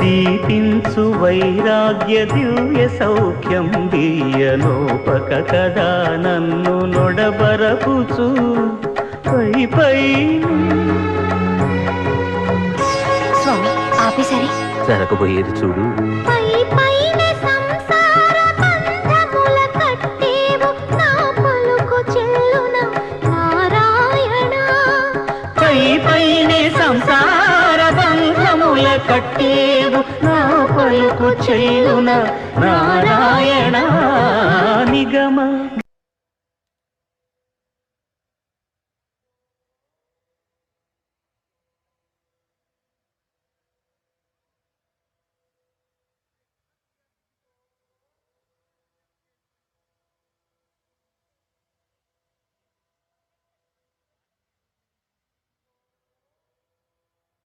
దీపించు వైరాగ్య దివ్య సౌఖ్యం దీయనోపక కదా నన్ను నొడబరపుచు. పై పై స్వామి ఆపేసరి జరగబోయేది చూడు. పై పైన సంసార పూల కట్టేవు నా పలుకు చెల్లున నారాయణ నిగమ.